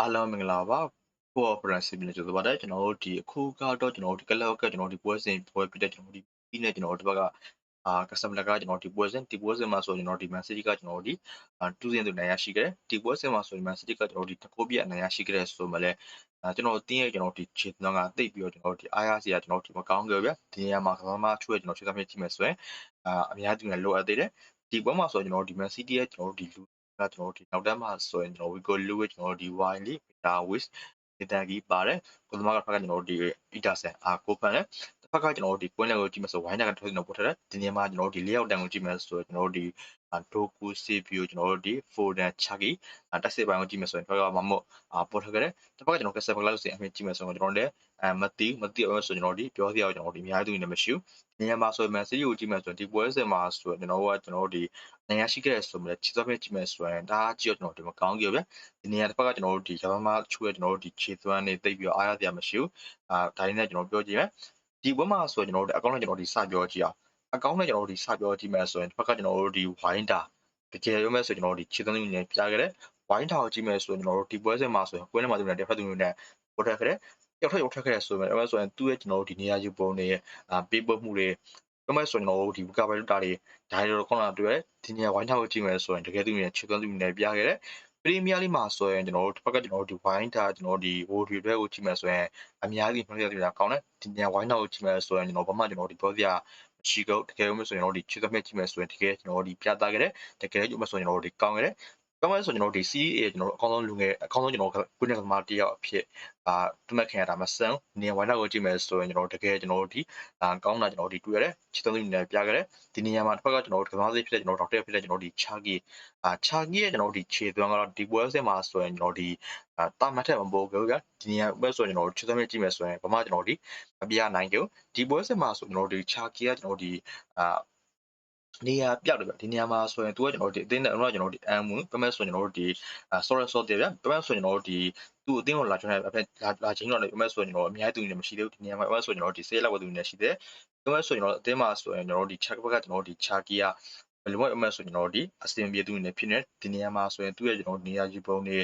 အားလုံးမင်္ဂလာပါကို operation နဲ့ကြိုဆိုပါတယ်ကျွန်တော်တို့ဒီအခုကတော့ကျွန်တော်တို့ဒီကလောက်ကကျွန်တော်တို့ဒီပွဲစဉ်ပွဲပြတဲ့ကျွန်တော်တို့ဒီပြီးနေကျွန်တော်တို့ဒီဘက်ကအာ customer ကကျွန်တော်ဒီပွဲစဉ်ဒီပွဲစဉ်မှာဆိုကျွန်တော်ဒီ Man City ကကျွန်တော်ဒီအာတူးစဉ်သူနိုင်ရရှိခဲ့တယ်ဒီပွဲစဉ်မှာဆိုရင် Man City ကကျွန်တော်ဒီတကိုးပြနိုင်ရရှိခဲ့တယ်ဆိုမှလည်းအာကျွန်တော်တင်းရဲ့ကျွန်တော်ဒီခြေနှောင်းကတိတ်ပြီးတော့ကျွန်တော်ဒီအားရစရာကျွန်တော်ဒီမကောင်းကြဗျဒီနေရာမှာကစားမချွေကျွန်တော်ခြေသမျက်ကြည့်မယ်ဆိုရင်အာအများကြီးလည်းလိုအပ်သေးတယ်ဒီပွဲမှာဆိုကျွန်တော်ဒီ Man City ရဲ့ကျွန်တော်ဒီလူ ကကျွန်တော်တို့ဒီနောက်တန်းမှာဆိုရင်ကျွန်တော် Wigo Lewis ကျွန်တော်ဒီ Wiley Darwis ဒေတာကြီးပါတယ်ကိုသမားကဖက်ကကျွန်တော်တို့ဒီ Peterson အာကိုဖန်နဲ့ တစ်ဖက်ကကျွန်တော်တို့ဒီကွင်းလည်းကိုကြည့်မယ်ဆိုဝိုင်းနာကထုတ်နေပေါ်ထားတယ်ဒီနေရာမှာကျွန်တော်တို့ဒီလေးယောက်တန်ကိုကြည့်မယ်ဆိုကျွန်တော်တို့ဒီဒိုကူစီပီကိုကျွန်တော်တို့ဒီ Foden Chucky တက်စစ်ပိုင်းကိုကြည့်မယ်ဆိုရင်တော့မမို့ပေါ်ထားကြတယ်တစ်ဖက်ကကျွန်တော်ကဆက်ဖက်လောက်ဆိုရင်အမြင်ကြည့်မယ်ဆိုရင်ကျွန်တော်တို့အဲမတိမတိအောင်ဆိုကျွန်တော်တို့ဒီပြောစရာကျွန်တော်တို့ဒီအများကြီးသူနေမရှိဘူးဒီနေရာမှာဆိုရင် Man City ကိုကြည့်မယ်ဆိုရင်ဒီပွဲစဉ်မှာဆိုရင်ကျွန်တော်တို့ကကျွန်တော်တို့ဒီနိုင်ငံရှိခဲ့ဆိုမှလည်းချစ်စောပဲကြည့်မယ်ဆိုရင်ဒါကြည့်တော့ကျွန်တော်ဒီမကောင်းကြီးဗျဒီနေရာတစ်ဖက်ကကျွန်တော်တို့ဒီကမ္ဘာမှာချူရကျွန်တော်တို့ဒီခြေသွမ်းနေတိတ်ပြီးအားရစရာမရှိဘူးအာဒါရင်းနဲ့ကျွန်တော်ပြောကြည့်မယ် ဒီဘက်မှာဆိုကျွန်တော်တို့အကောင့်နဲ့ကျွန်တော်ဒီစပြောကြည့်အောင်အကောင့်နဲ့ကျွန်တော်တို့ဒီစပြောကြည့်မယ်ဆိုရင်တစ်ဖက်ကကျွန်တော်တို့ဒီဝိုင်းတာတကယ်ရုံးမဲ့ဆိုကျွန်တော်တို့ဒီခြေသွမ်းနေပြခဲ့တယ်ဝိုင်းတာကိုကြည့်မယ်ဆိုရင်ကျွန်တော်တို့ဒီပွဲစဉ်မှာဆိုရင်ကွင်းထဲမှာသူနဲ့တစ်ဖက်သူနဲ့ပေါ်ထွက်ခဲ့တယ်ရောက်ထက်ရောက်ထက်ခဲ့ရဆိုရင်အဲ့ဆိုရင်သူ့ရဲ့ကျွန်တော်တို့ဒီနေရာယူပုံတွေအာပေးပို့မှုတွေတော့မဲ့ဆိုရင်တော့ဒီကဘာလူတာတွေဒါတွေတော့ခေါင်းလာတွေ့ဒီနေရာဝိုင်းထောက်ကိုကြည့်မယ်ဆိုရင်တကယ်သူနဲ့ချစ်သွမ်းသူနဲ့ပြခဲ့တယ် ပရီးမီးယားလိမှာဆိုရင်ကျွန်တော်တို့တစ်ဖက်ကကျွန်တော်တို့ဒီဝိုင်းတာကျွန်တော်ဒီဝိုဒီဘက်ကိုကြည့်မယ်ဆိုရင်အများကြီးမှတ်ရသေးတာကောင်းတယ်ဒီနေရာဝိုင်းထောက်ကိုကြည့်မယ်ဆိုရင်ကျွန်တော်ဘာမှကျွန်တော်ဒီပြောစရာရှိကောတကယ်လို့ဆိုရင်တော့ဒီချစ်သွမ်းမြတ်ကြည့်မယ်ဆိုရင်တကယ်ကျွန်တော်ဒီပြသခဲ့တယ်တကယ်လို့ဆိုရင်ကျွန်တော်ဒီကောင်းခဲ့တယ် ပြောမယ်ဆိုကျွန်တော်ဒီ CEA ကျွန်တော်အကောင်းဆုံးလူငယ်အကောင်းဆုံးကျွန်တော်ကုနေကမာတယောက်အဖြစ်အာတမက်ခင်ရတာမဆန်နေဝိုင်းနောက်ကိုကြည့်မယ်ဆိုရင်ကျွန်တော်တကယ်ကျွန်တော်တို့ဒီအာကောင်းတာကျွန်တော်ဒီတွေ့ရတယ်ချစ်သုံးသူနေပြခဲ့တယ်ဒီနေရာမှာတစ်ဖက်ကကျွန်တော်တို့ကစားစေးဖြစ်တဲ့ကျွန်တော်ဒေါက်တာဖြစ်တဲ့ကျွန်တော်ဒီချာဂီအာချာဂီရဲ့ကျွန်တော်ဒီခြေသွမ်းကတော့ဒီပွဲစဉ်မှာဆိုရင်ကျွန်တော်ဒီအာတာမတ်ထက်မပိုဘူးဗျာဒီနေရာပဲဆိုရင်ကျွန်တော်ချစ်သုံးမြကြည့်မယ်ဆိုရင်ဘာမှကျွန်တော်ဒီမပြနိုင်ကြဘူးဒီပွဲစဉ်မှာဆိုကျွန်တော်ဒီချာဂီကကျွန်တော်ဒီအာ နေရာပြောက်တယ်ဗျဒီနေရာမှာဆိုရင်သူကကျွန်တော်ဒီအတင်းနဲ့တော့ကျွန်တော်ဒီအမ်ဝင်ပြမဲ့ဆိုရင်ကျွန်တော်ဒီအာ sorry sorry တယ်ဗျပြမဲ့ဆိုရင်ကျွန်တော်ဒီသူ့အတင်းကိုလာကျွန်တော်အဖက်လာလာချင်းတော့လည်းပြမဲ့ဆိုရင်ကျွန်တော်အများကြီးသူနေမရှိသေးဘူးဒီနေရာမှာပြမဲ့ဆိုရင်ကျွန်တော်ဒီ sale လောက်ပဲသူနေရှိသေးတယ်ပြမဲ့ဆိုရင်ကျွန်တော်အတင်းမှာဆိုရင်ကျွန်တော်ဒီ check ဘက်ကကျွန်တော်ဒီ chaki ကဘယ်လိုမှအမှဆိုကျွန်တော်ဒီအစင်ပြေသူနေဖြစ်နေဒီနေရာမှာဆိုရင်သူ့ရဲ့ကျွန်တော်နေရာကြီးပုံတွေ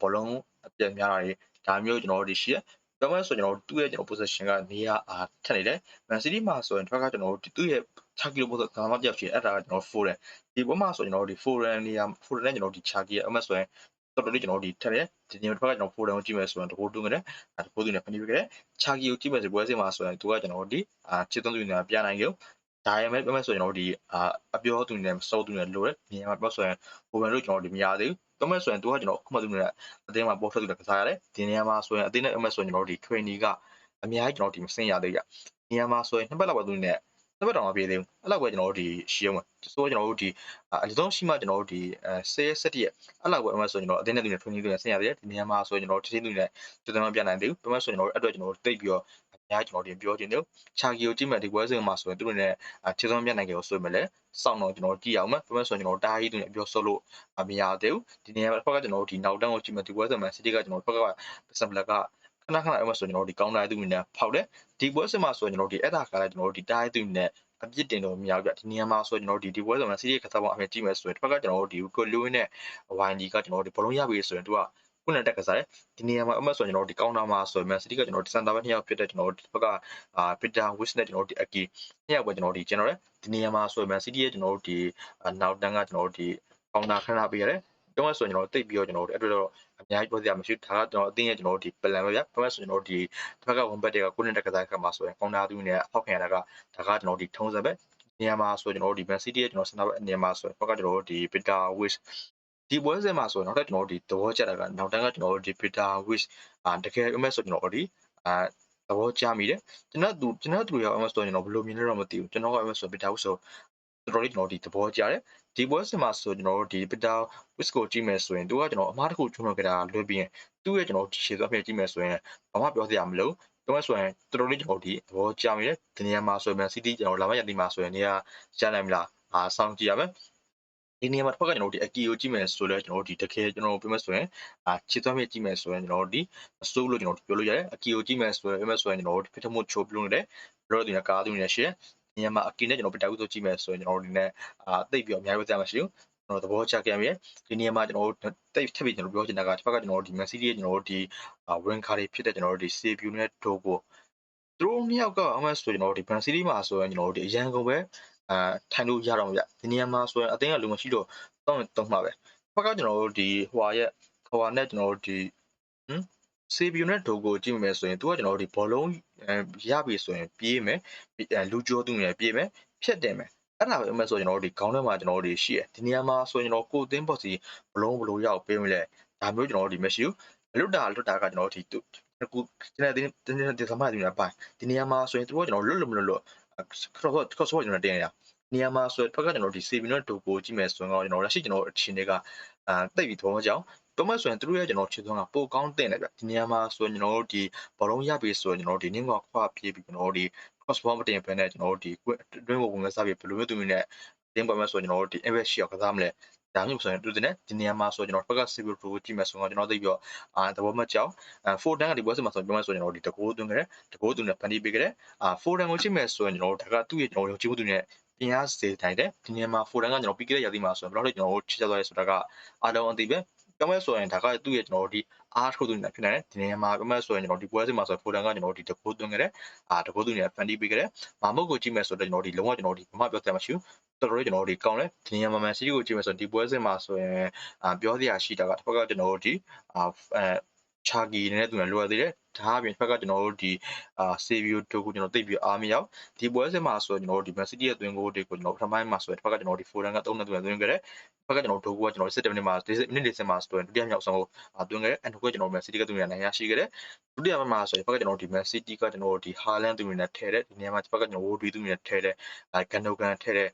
ဘောလုံးအပြည့်များတာတွေဒါမျိုးကျွန်တော်ဒီရှိရ ပြောမှဆိုကျွန်တော်သူ့ရဲ့ကျွန်တော် position ကနေရာအားထက်နေတယ် Man City မှာဆိုရင်တစ်ခါကကျွန်တော်သူ့ရဲ့6ကီလိုပို့ဆိုဒါမှမပြောက်ချင်အဲ့ဒါကကျွန်တော်4ရန်ဒီဘက်မှာဆိုကျွန်တော်ဒီ4ရန်နေရာ4ရန်နဲ့ကျွန်တော်ဒီ6ကီအမှဆိုရင်တော်တော်လေးကျွန်တော်ဒီထက်တယ်ဒီနေ့တစ်ခါကကျွန်တော်4ရန်ကိုကြည့်မယ်ဆိုရင်တပိုးတူးငတယ်အဲတပိုးတူးနေဖန်တီးခဲ့တယ်6ကီကိုကြည့်မယ်ဆိုပွဲစဉ်မှာဆိုရင်သူကကျွန်တော်ဒီအာချစ်သွန်းသူနေပြနိုင်ကြ ဒါရမယ်ပြောမယ်ဆိုရင်တော့ဒီအာအပြောသူနဲ့စောသူနဲ့လိုတယ်နေရာမှာပြောဆိုရင်ဘိုဘန်တို့ကျွန်တော်ဒီမရသေးဘူးပြောမယ်ဆိုရင်သူကကျွန်တော်အခုမှသူနဲ့အတင်းမှာပေါ်ထွက်သူနဲ့ကစားရတယ်ဒီနေရာမှာဆိုရင်အတင်းနဲ့အမဆိုရင်ကျွန်တော်ဒီ training ကအများကြီးကျွန်တော်ဒီမစင်ရသေးကြနေရာမှာဆိုရင်နှစ်ပတ်လောက်ပဲသူနဲ့နှစ်ပတ်တောင်မပြေသေးဘူးအဲ့လောက်ပဲကျွန်တော်တို့ဒီရှီအောင်ဆိုတော့ကျွန်တော်တို့ဒီအလဆုံးရှိမှကျွန်တော်တို့ဒီအဲ10ရက်17ရက်အဲ့လောက်ပဲအမှဆိုရင်ကျွန်တော်အတင်းနဲ့သူနဲ့ training သူနဲ့ဆင်ရသေးတယ်ဒီနေရာမှာဆိုရင်ကျွန်တော်တင်းသူနဲ့တူတယ်မပြနိုင်သေးဘူးပြမဆိုရင်ကျွန်တော်အတွက်ကျွန်တော်တိတ်ပြီးတော့အ များကျွန်တော်ဒီပြောချင်တယ်ချာဂီကိုကြည့်မှဒီပွဲစဉ်မှာဆိုရင်သူတို့နဲ့ခြေစုံပြနိုင်ကြလို့ဆိုရင်လည်းစောင့်တော့ကျွန်တော်ကြည့်အောင်မယ်ပြမဆိုရင်ကျွန်တော်တားကြီးသူနဲ့ပြောဆိုလို့မရသေးဘူးဒီနေရာမှာတစ်ဖက်ကကျွန်တော်ဒီနောက်တန်းကိုကြည့်မှဒီပွဲစဉ်မှာ City ကကျွန်တော်တစ်ဖက်ကပစံဘလက်ကခဏခဏအဲ့မှာဆိုကျွန်တော်ဒီကောင်တာသူနဲ့ဖောက်တယ်ဒီပွဲစဉ်မှာဆိုကျွန်တော်ဒီအဲ့ဒါကလည်းကျွန်တော်ဒီတားသူနဲ့အပြစ်တင်တော့မရဘူးဗျဒီနေရာမှာဆိုကျွန်တော်ဒီဒီပွဲဆောင်မှာစီးရီးခစားပေါင်းအမြင်ကြည့်မယ်ဆိုရင်တစ်ဖက်ကကျွန်တော်တို့ဒီကိုလူးနဲ့ YD ကကျွန်တော်တို့ဒီဘလုံးရပြီဆိုရင်သူက ခုနတက်ကစားတယ်ဒီနေရာမှာအမှတ်ဆိုရင်ကျွန်တော်ဒီကောင်တာမှာဆိုရင် Man City ကကျွန်တော်ဒီစန်တာဘက်နှစ်ယောက်ဖြစ်တဲ့ကျွန်တော်တို့ဒီဘက်ကအာ Peter Wish နဲ့ကျွန်တော်တို့ဒီ Aki နှစ်ယောက်ပဲကျွန်တော်ဒီကျွန်တော်ဒီနေရာမှာဆိုရင် Man City ရဲ့ကျွန်တော်တို့ဒီနောက်တန်းကကျွန်တော်တို့ဒီကောင်တာခဏပေးရတယ်တော့ဆိုရင်ကျွန်တော်တိတ်ပြီးတော့ကျွန်တော်တို့အဲ့တော့အများကြီးပြောစရာမရှိဘူးဒါကကျွန်တော်အသိရဲ့ကျွန်တော်တို့ဒီ plan ပဲဗျ။ဘာမှဆိုကျွန်တော်တို့ဒီတစ်ဖက်က one bet တွေကကိုနှစ်တက်ကစားခါမှာဆိုရင် counter သူနဲ့ဖောက်ခံရတာကဒါကကျွန်တော်ဒီထုံးစံပဲနေရာမှာဆိုကျွန်တော်တို့ဒီ Man City ရဲ့ကျွန်တော်စင်တာဘက်နေရာမှာဆိုရင်ဘက်ကကျွန်တော်တို့ဒီ Peter Wish ဒီပွဲစဉ်မှာဆိုရင်နောက်ထပ်ကျွန်တော်တို့ဒီသဘောကျတာကနောက်တန်းကကျွန်တော်တို့ဒီ Peter Wish အာတကယ်အမဲဆိုကျွန်တော်တို့ဒီအာသဘောကျမိတယ်ကျွန်တော်သူကျွန်တော်သူရောအမဲဆိုကျွန်တော်ဘယ်လိုမြင်လဲတော့မသိဘူးကျွန်တော်ကအမဲဆို Peter Wish ဆိုတော်တော်လေးကျွန်တော်ဒီသဘောကျတယ်ဒီပွဲစဉ်မှာဆိုကျွန်တော်တို့ဒီ Peter Wish ကိုကြည့်မယ်ဆိုရင်သူကကျွန်တော်အမားတစ်ခုကျွမ်းလို့ကြတာလွယ်ပြီးရင်သူ့ရဲ့ကျွန်တော်ရှေ့သွားပြကြည့်မယ်ဆိုရင်ဘာမှပြောစရာမလိုတော့ဆိုရင်တော်တော်လေးကျွန်တော်ဒီသဘောကျမိတယ်ဒီနေရာမှာဆိုရင် City ကျွန်တော်လာမရဒီမှာဆိုရင်နေရာရနိုင်မလားအာစောင့်ကြည့်ရမယ် ဒီနေရာမှာတစ်ဖက်ကကျွန်တော်ဒီအကီကိုကြည့်မယ်ဆိုတော့ကျွန်တော်ဒီတကယ်ကျွန်တော်ပြောမယ်ဆိုရင်အာချစ်သွားမြင့်ကြည့်မယ်ဆိုရင်ကျွန်တော်ဒီအစိုးလို့ကျွန်တော်ပြောလို့ရတယ်အကီကိုကြည့်မယ်ဆိုရင်ပြောမယ်ဆိုရင်ကျွန်တော်ဒီဖိထမှုချိုးပြလို့နေတယ်ဘရောဒီကကားသူနေရှေ့နေရာမှာအကီနဲ့ကျွန်တော်ပတာကူဆိုကြည့်မယ်ဆိုရင်ကျွန်တော်ဒီနဲ့အာတိတ်ပြီးအများကြီးသက်မရှိဘူးကျွန်တော်သဘောချခဲ့ရဒီနေရာမှာကျွန်တော်တို့တိတ်ထပ်ပြီးကျွန်တော်ပြောချင်တာကတစ်ဖက်ကကျွန်တော်တို့ဒီ Man City ရဲ့ကျွန်တော်တို့ဒီဝင်ခါတွေဖြစ်တဲ့ကျွန်တော်တို့ဒီ CPU နဲ့ Dogo သူတို့နှစ်ယောက်ကအမှဆိုကျွန်တော်တို့ဒီ Man City မှာဆိုရင်ကျွန်တော်တို့ဒီအရန်ကုန်ပဲ အာထိုင်လို့ရတော့မှာဗျဒီနေရာမှာဆိုရင်အတင်းကလူမရှိတော့တောင်းတုံးမှာပဲဘက်ကကျွန်တော်တို့ဒီဟွာရဲ့ဟွာနဲ့ကျွန်တော်တို့ဒီဟမ် CPU နဲ့ Dogo ကြည့်မယ်ဆိုရင်သူကကျွန်တော်တို့ဒီဘောလုံးရပြီဆိုရင်ပြေးမယ်လူကျော်သူနဲ့ပြေးမယ်ဖြတ်တယ်မယ်အဲ့ဒါပဲအမှဆိုကျွန်တော်တို့ဒီခေါင်းထဲမှာကျွန်တော်တို့ဒီရှိရဒီနေရာမှာဆိုရင်ကျွန်တော်ကိုသင်းပေါ့စီဘလုံးဘလို့ရောက်ပေးမလဲဒါမျိုးကျွန်တော်တို့ဒီမရှိဘူးလွတ်တာလွတ်တာကကျွန်တော်တို့ဒီအ ခုကျွန်တော်ဒီဒီဒီသမားဒီနေရာပိုင်းဒီနေရာမှာဆိုရင်သူကကျွန်တော်လွတ်လွတ်မလွတ်လွတ်ခရော့ခရော့ဆော့ကျွန်တော်တင်ရနေရာမှာဆိုတော့ကကျွန်တော်ဒီ CV နဲ့ Dogo ကြည့်မယ်ဆိုရင်တော့ကျွန်တော်လက်ရှိကျွန်တော်အချင်းတွေကအာတိတ်ပြီးတော့ကြောင်းတော့မှဆိုရင်သူတို့ရဲ့ကျွန်တော်ခြေသွင်းကပိုကောင်းတင်တယ်ဗျဒီနေရာမှာဆိုရင်ကျွန်တော်တို့ဒီဘောလုံးရပြီဆိုရင်ကျွန်တော်တို့ဒီနင်းကခွာပြေးပြီးကျွန်တော်တို့ဒီ cross ball မတင်ဘဲနဲ့ကျွန်တော်တို့ဒီတွင်းဘုံဝင်ကစားပြီးဘယ်လိုမျိုးသူမျိုးနဲ့တင်းပွဲမှာဆိုရင်ကျွန်တော်တို့ဒီ invest ရှိအောင်ကစားမလဲ ဒါမျိုးဆိုရင်တူတဲ့ဒီနေရာမှာဆိုကျွန်တော်ဘက်က civil pro ကြည့်မယ်ဆိုတော့ကျွန်တော်သိပြီးတော့အာသဘောမကြောက်အဲ4 tang ကဒီပွဲစဉ်မှာဆိုပြောမယ်ဆိုရင်ကျွန်တော်ဒီတကိုးသွင်းကြတယ်တကိုးသွင်းနဲ့ဖန်တီးပေးကြတယ်အာ4 tang ကိုကြည့်မယ်ဆိုရင်ကျွန်တော်ဒါကသူ့ရဲ့ကျွန်တော်ယုံကြည်မှုသူနဲ့ပြင်အားစေတိုင်းတဲ့ဒီနေရာမှာ4 tang ကကျွန်တော်ပြီးခဲ့တဲ့ရာသီမှာဆိုရင်ဘယ်လောက်လဲကျွန်တော်တို့ချစ်ကြသွားရဲဆိုတာကအားလုံးအသိပဲပြောမယ်ဆိုရင်ဒါကသူ့ရဲ့ကျွန်တော်တို့ဒီအားထုတ်သူနေဖြစ်နေတယ်ဒီနေရာမှာပြောမယ်ဆိုရင်ကျွန်တော်ဒီပွဲစဉ်မှာဆိုဖိုတန်ကကျွန်တော်ဒီတကိုးသွင်းခဲ့တယ်အာတကိုးသွင်းနေဖန်တီးပေးခဲ့တယ်မာမုတ်ကိုကြည့်မယ်ဆိုတော့ကျွန်တော်ဒီလုံးဝကျွန်တော်ဒီဘာမှပြောစရာမရှိဘူး တော်တော်လေးကျွန်တော်ဒီကောင်းတယ်ဒီနေရာမှာမန်စီးကိုကြည့်မယ်ဆိုရင်ဒီပွဲစဉ်မှာဆိုရင်အာပြောစရာရှိတာကတစ်ဖက်ကကျွန်တော်တို့ဒီအာအဲချာဂီနဲ့သူနဲ့လိုရသေးတယ်ဒါအပြင်ဖက်ကကျွန်တော်တို့ဒီအာဆေဗီယိုတိုကိုကျွန်တော်သိပြီးအားမရောက်ဒီပွဲစဉ်မှာဆိုရင်ကျွန်တော်တို့ဒီမန်စီးရဲ့သွင်းကိုတွေကိုကျွန်တော်ပထမပိုင်းမှာဆိုရင်တစ်ဖက်ကကျွန်တော်တို့ဒီဖိုရန်က3နဲ့သွင်းသွင်းခဲ့တယ်ဘက်ကကျွန်တော်ဒိုကူကကျွန်တော်စစ်တမိနစ်မှာမိနစ်40မှာဆိုရင်ဒုတိယမြောက်ဆုံးသွင်းခဲ့တယ်အန်တိုကကျွန်တော်မန်စီးတီကသူနဲ့နိုင်ရရှိခဲ့တယ်ဒုတိယမှာဆိုရင်ဘက်ကကျွန်တော်ဒီမန်စီးတီကကျွန်တော်ဒီဟာလန်သူနဲ့ထဲတယ်ဒီနေရာမှာဘက်ကကျွန်တော်ဝိုဒီသူနဲ့ထဲတယ်အဲဂန်ဒိုကန်ထဲတယ်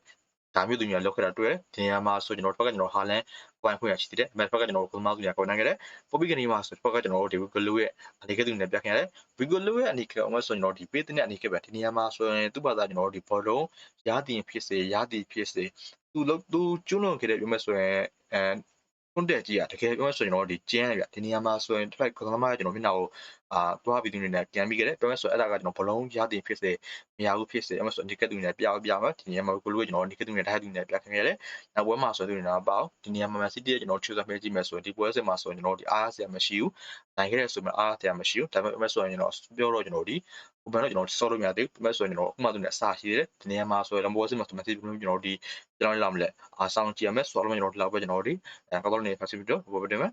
ဒါမျိုးသူများလောက်ခဲ့တာတွေ့တယ်ဒီနေရာမှာဆိုကျွန်တော်ဘက်ကကျွန်တော်ဟာလန်ပွိုင်းခွင့်ရရှိတယ်အမေဘက်ကကျွန်တော်ဘုံမောက်သူများကိုနိုင်ခဲ့တယ်ပေါ်ပြီးကနေမှာဆိုဘက်ကကျွန်တော်ဒီဝီဂလိုရဲ့အနေကသူနဲ့ပြခဲ့ရတယ်ဝီဂလိုရဲ့အနေကအမဆိုကျွန်တော်ဒီပေးတဲ့အနေကပဲဒီနေရာမှာဆိုရင်သူ့ဘာသာကျွန်တော်ဒီဘောလုံးရာသီဖြစ်စေရာသီဖြစ်စေသူလို့သူကျွလွန်ခဲ့တဲ့ပြောမယ်ဆိုရင်အဲတွန်းတက်ကြီးอ่ะတကယ်ပြောမယ်ဆိုရင်တော့ဒီကျင်းရပြဒီနေရာမှာဆိုရင်တစ်ဖက်ကသမားကျွန်တော်မျက်နှာကို အာတွားပြီးသူနေနဲ့ပြန်ပြီးခဲ့တယ်ပြောမယ်ဆိုအဲ့ဒါကကျွန်တော်ဘလုံးရတင်ဖြစ်စေမရဘူးဖြစ်စေအဲ့မှာဆိုဒီကက်သူနေပြအောင်ပြမယ်ဒီနေရာမှာကိုလိုကျွန်တော်ဒီကက်သူနေထားသူနေပြခင်ရတယ်နောက်ပွဲမှာဆိုသူနေတာပေါ့ဒီနေရာမှာမန်စီးတီးရဲ့ကျွန်တော်ချူဆာမဲကြည့်မယ်ဆိုရင်ဒီပွဲစဉ်မှာဆိုရင်ကျွန်တော်ဒီအားဆရာမရှိဘူးနိုင်ခဲ့တဲ့ဆိုမှအားဆရာမရှိဘူးဒါပေမဲ့ဆိုရင်ကျွန်တော်ပြောတော့ကျွန်တော်ဒီဟိုဘက်တော့ကျွန်တော်စောလို့မရသေးဘူးဒါပေမဲ့ဆိုရင်ကျွန်တော်ဥမာသူနဲ့အစာရှိတယ်ဒီနေရာမှာဆိုရင်ပွဲစဉ်မှာဆိုမန်စီးတီးကျွန်တော်ဒီကျွန်တော်လာမလဲအာဆောင်ကြည့်ရမယ်ဆိုတော့ကျွန်တော်ဒီလောက်ပဲကျွန်တော်ဒီအဲကောက်တော့နေဖတ်စီဗီဒီယိုဘောပတင်မယ်